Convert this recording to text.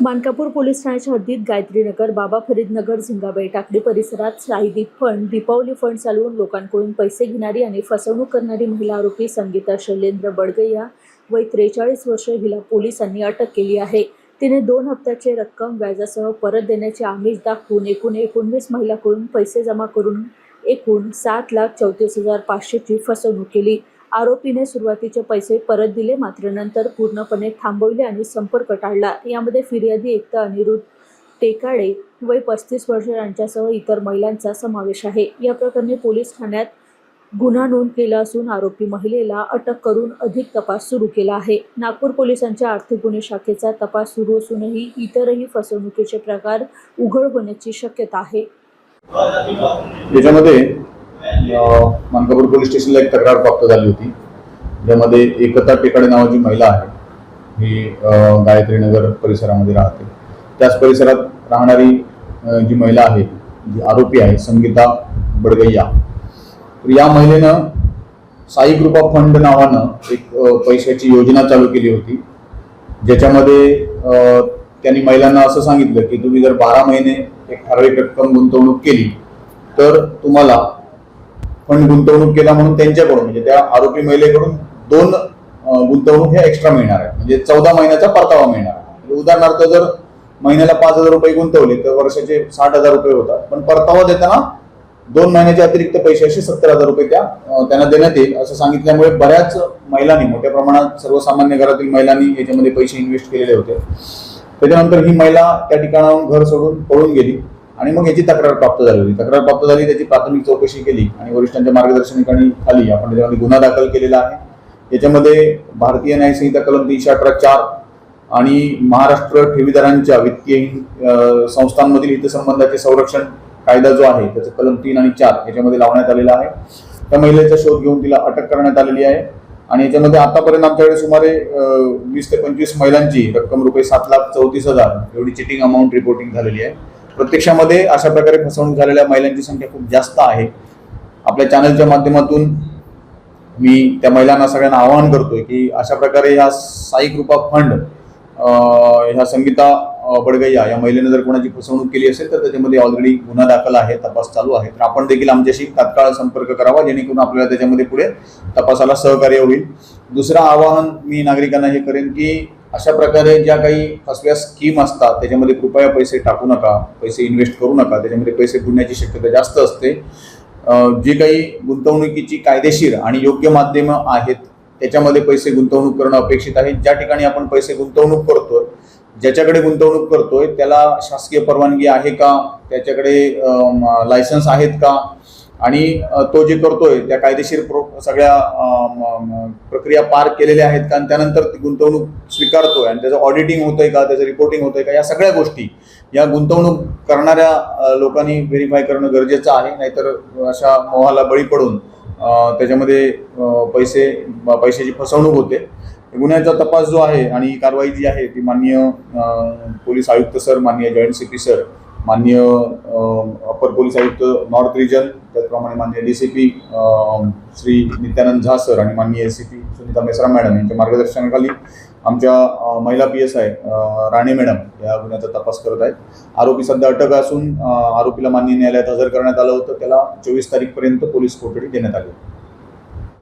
Mankapur police ठाण्याच्या हद्दीत गायत्रीनगर बाबा फरीदनगर झिंगाबाई टाकडी परिसरात शाहिदी फंड दीपावली फंड चालवून लोकांकडून पैसे घेणारी आणि फसवणूक करणारी महिला आरोपी संगीता शैलेंद्र बडगैया वय त्रेचाळीस वर्ष हिला पोलिसांनी अटक केली आहे. तिने दोन हप्त्याचे रक्कम व्याजासह परत देण्याचे आमिष दाखवून एकूण एकोणवीस महिलाकडून पैसे जमा करून एकूण सात लाख चौतीस हजार पाचशेची फसवणूक केली. आरोपीने सुरुवातीचे पैसे परत दिले मात्र नंतर पूर्णपणे थांबवले आणि संपर्क टाळला. यामध्ये फिर्यादी एकता अनिरुद्ध टेकाडे वय पस्तीस वर्ष यांच्यासह इतर महिलांचा समावेश आहे. या प्रकरणी पोलीस ठाण्यात गुन्हा नोंद केला असून आरोपी महिलेला अटक करून अधिक तपास सुरू केला आहे. नागपूर पोलिसांच्या आर्थिक गुन्हे शाखेचा तपास सुरू असूनही इतरही फसवणुकीचे प्रकार उघड होण्याची शक्यता आहे. मानकापूर पोलीस स्टेशनला एक तक्रार प्राप्त झाली होती. ज्यामध्ये एकता टेकाडे नावाची महिला आहे. ही गायत्री गायत्रीनगर परिसरामध्ये राहते. त्याच परिसरात राहणारी जी महिला आहे जी आरोपी आहे संगीता बडगैया. तर या महिलेनं साई कृपा फंड नावानं एक पैशाची योजना चालू केली होती. ज्याच्यामध्ये त्यांनी महिलांना असं सांगितलं की तुम्ही जर बारा महिने एक ठराविक रक्कम गुंतवणूक केली तर तुम्हाला फंड गुंतवणूक केला म्हणून त्यांच्याकडून म्हणजे त्या आरोपी महिलेकडून दोन गुंतवणूक ह्या एक्स्ट्रा मिळणार आहे म्हणजे चौदा महिन्याचा परतावा मिळणार आहे. म्हणजे उदाहरणार्थ जर महिन्याला पाच हजार रुपये गुंतवले तर वर्षाचे साठ हजार रुपये होतात. पण परतावा देताना दोन महिन्याचे अतिरिक्त पैसे असे सत्तर हजार रुपये त्या त्यांना देण्यात येईल असं सांगितल्यामुळे बऱ्याच महिलांनी मोठ्या प्रमाणात सर्वसामान्य घरातील महिलांनी याच्यामध्ये पैसे इन्व्हेस्ट केलेले होते. त्याच्यानंतर ही महिला त्या ठिकाणाहून घर सोडून पळून गेली. आणि मग याची तक्रार प्राप्त झाली होती. तक्रार प्राप्त झाली त्याची प्राथमिक चौकशी केली आणि वरिष्ठांच्या मार्गदर्शनाखाली खाली आपण त्याच्यामध्ये गुन्हा दाखल केलेला आहे. याच्यामध्ये भारतीय न्यायसंहिता कलम तीनशे अठरा चार आणि महाराष्ट्र ठेवीदारांच्या वित्तीय संस्थांमधील हितसंबंधाचे संरक्षण कायदा जो आहे त्याचं कलम तीन आणि चार याच्यामध्ये लावण्यात आलेला आहे. त्या महिलेचा शोध घेऊन तिला अटक करण्यात आलेली आहे. आणि याच्यामध्ये आतापर्यंत आमच्याकडे सुमारे वीस ते पंचवीस महिलांची रक्कम रुपये सात लाख चौतीस हजार एवढी चिटिंग अमाऊंट रिपोर्टिंग झालेली आहे. प्रत्यक्षामध्ये अशा प्रकारे फसवणूक झालेल्या महिलांची संख्या खूप जास्त आहे. आपल्या चॅनलच्या माध्यमातून मी त्या महिलांना सगळ्यांना आवाहन करतोय की अशा प्रकारे ह्या साई कृपा फंड ह्या संगीता अं, बडगैया या महिलेने जर कोणाची फसवणूक केली असेल तर त्याच्यामध्ये ऑलरेडी गुन्हा दाखल आहे तपास चालू आहे. तर आपण देखील आमच्याशी तात्काळ संपर्क करावा जेणेकरून आपल्याला त्याच्यामध्ये पुढे तपासाला सहकार्य होईल. दुसरं आवाहन मी नागरिकांना हे करेन की अशा प्रकारे ज्या काही फसव्या स्कीम असतात त्याच्यामध्ये कृपया पैसे टाकू नका पैसे इन्व्हेस्ट करू नका त्याच्यामध्ये पैसे बुडण्याची शक्यता जास्त असते. जे काही गुंतवणुकीची कायदेशीर आणि योग्य माध्यमं आहेत त्याच्यामध्ये पैसे गुंतवणूक करणं अपेक्षित आहे. ज्या ठिकाणी आपण पैसे गुंतवणूक करतोय ज्याच्याकडे गुंतवणूक करतोय त्याला शासकीय परवानगी आहे का? त्याच्याकडे लायसन्स आहेत का? आणि तो जे करतोय त्या कायदेशीर प्रो सगळ्या प्रक्रिया पार केलेल्या आहेत. का त्यानंतर ती गुंतवणूक स्वीकारतोय आणि त्याचं ऑडिटिंग होतंय का त्याचं रिपोर्टिंग होतंय का या सगळ्या गोष्टी या गुंतवणूक करणाऱ्या लोकांनी व्हेरीफाय करणं गरजेचं आहे. नाहीतर अशा मोहाला बळी पडून त्याच्यामध्ये पैसे पैशाची फसवणूक होते. गुन्ह्याचा तपास जो आहे आणि ही कारवाई जी आहे ती माननीय पोलीस आयुक्त सर माननीय जॉईंट सी पी सर माननीय अपर पोलीस आयुक्त नॉर्थ रिजन त्याचप्रमाणे मान्य D C P Shri Nityanand Jha sir आणि मान्य S C P Sunita Mesra madam यांच्या मार्गदर्शनाखाली आमच्या महिला P S I Rane madam या गुन्ह्याचा तपास करत आहेत. आरोपी सध्या अटक असून आरोपीला मान्य न्यायालयात हजर करण्यात आलं होतं. त्याला चोवीस तारीखपर्यंत पोलीस कोठडी देण्यात आली